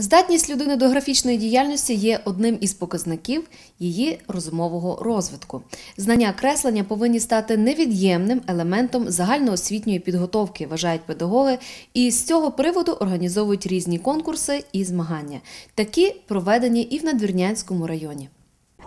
Здатність людини до графічної діяльності є одним із показників її розумового розвитку. Знання креслення повинні стати невід'ємним елементом загальноосвітньої підготовки, вважають педагоги, і з цього приводу організовують різні конкурси і змагання. Такі проведені і в Надвірнянському районі.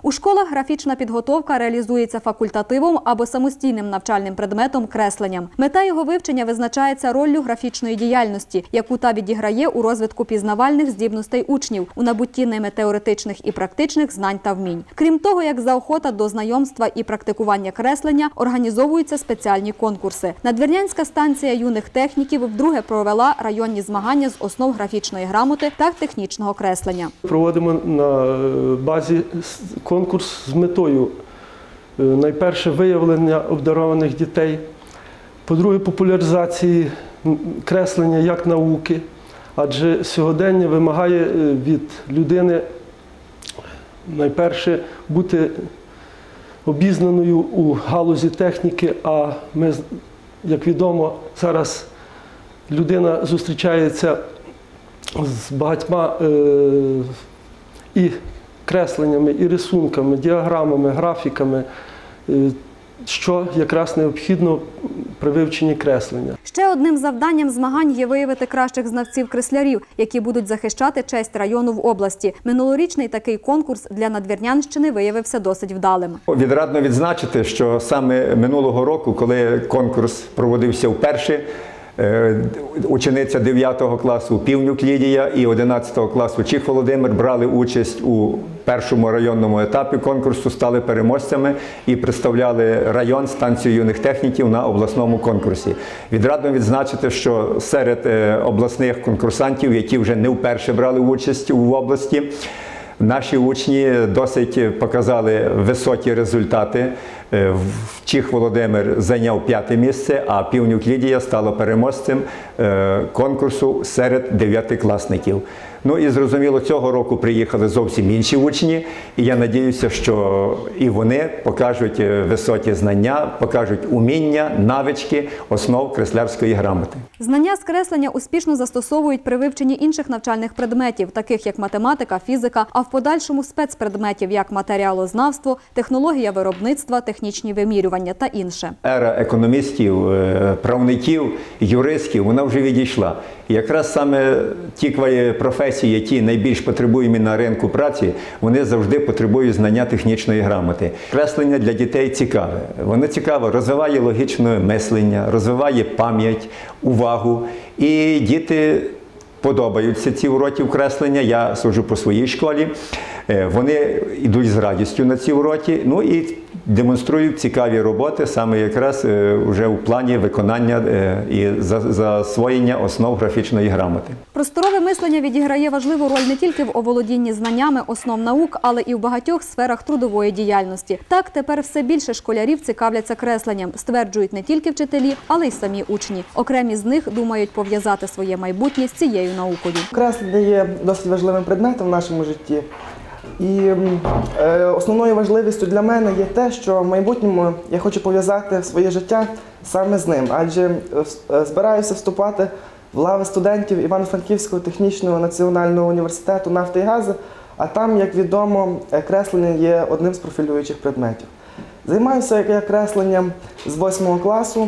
У школах графічна підготовка реалізується факультативом або самостійним навчальним предметом кресленням. Мета його вивчення визначається роллю графічної діяльності, яку та відіграє у розвитку пізнавальних здібностей учнів, у набутті ними теоретичних і практичних знань та вмінь. Крім того, як заохота до знайомства і практикування креслення, організовуються спеціальні конкурси. Надвірнянська станція юних техніків вдруге провела районні змагання з основ графічної грамоти та технічного креслення. Проводимо на е, базі конкурс з метою е, найперше виявлення обдарованих дітей, по-друге, популяризації креслення як науки, адже сьогодення вимагає е, від людини найперше бути обізнаною у галузі техніки, а ми, як відомо, зараз людина зустрічається з багатьма е, і кресленнями, і рисунками, діаграмами, графіками, е, що якраз необхідно при вивченні креслення. Ще одним завданням змагань є виявити кращих знавців креслярів, які будуть захищати честь району в області. Минулорічний такий конкурс для Надвірнянщини виявився досить вдалим. Відрадно відзначити, що саме минулого року, коли конкурс проводився вперше, учениця 9 класу Півнюк Лідія і 11 класу Чих Володимир брали участь у першому районному етапі конкурсу, стали переможцями і представляли район станцію юних техніків на обласному конкурсі. Відрадно відзначити, що серед е, обласних конкурсантів, які вже не вперше брали участь у області, Наші учні досить показали високі результати. Е, Чіх Володимир зайняв п'яте місце, а Півнюк Лідія стала переможцем е, конкурсу серед дев'ятикласників. Ну і зрозуміло, цього року приїхали зовсім інші учні, і я надіюся, що і вони покажуть е, високі знання, покажуть уміння, навички основ креслярської грамоти. Знання з креслення успішно застосовують при вивченні інших навчальних предметів, таких як математика, фізика, а в подальшому спецпредметів як матеріалознавство, технологія виробництва, технічні вимірювання та інше. Ера економістів, е, правників, юристів, вона вже відійшла. І якраз саме ті професії, які найбільш потребуємо на ринку праці, вони завжди потребують знання технічної грамоти. Креслення для дітей цікаве. Воно цікаво, розвиває логічне мислення, розвиває пам'ять, увагу. І діти подобаються ці уроки креслення. Я суджу по своїй школі. Е, Вони йдуть з радістю на ці уроки, ну і демонструють цікаві роботи, саме якраз е, вже у плані виконання е, і за- засвоєння основ графічної грамоти. Просторове мислення відіграє важливу роль не тільки в оволодінні знаннями основ наук, але і в багатьох сферах трудової діяльності. Так тепер все більше школярів цікавляться кресленням, стверджують не тільки вчителі, але й самі учні. Окремі з них думають пов'язати своє майбутнє з цією наукою. Креслення є досить важливим предметом в нашому житті. І е, основною важливістю для мене є те, що в майбутньому я хочу пов'язати своє життя саме з ним, адже е, е, збираюся вступати в лави студентів Івано-Франківського технічного національного університету нафти і газу, а там, як відомо, е, креслення є одним з профілюючих предметів. Займаюся я кресленням з 8 класу.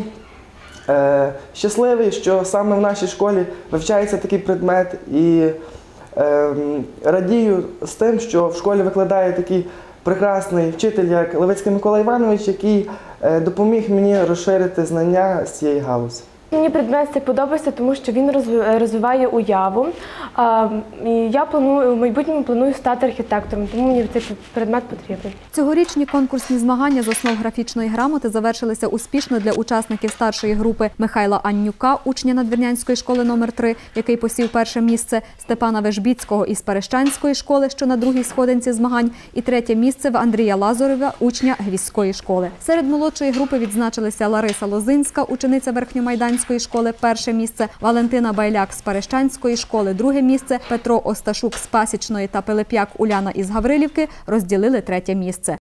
Е, щасливий, що саме в нашій школі вивчається такий предмет, і е, радію з тим, що в школі викладає такий прекрасний вчитель, як Левицький Микола Іванович, який е, допоміг мені розширити знання з цієї галузі. Мені предмет цей подобається, тому що він розвиває уяву. Я планую в майбутньому планую стати архітектором, тому мені цей предмет потрібен. Цьогорічні конкурсні змагання з основ графічної грамоти завершилися успішно для учасників старшої групи Михайла Аннюка, учня Надвірнянської школи номер 3 який посів перше місце, Степана Вежбіцького із Перещанської школи, що на другій сходинці змагань, і третє місце в Андрія Лазарева, учня Гвізької школи. Серед молодшої групи відзначилися Лариса Лозинська, учениця Верхньомайданської школи, перше місце, Валентина Байляк з Перещанської школи, друге місце, Петро Осташук з Пасічної та Пилип'як Уляна із Гаврилівки розділили третє місце.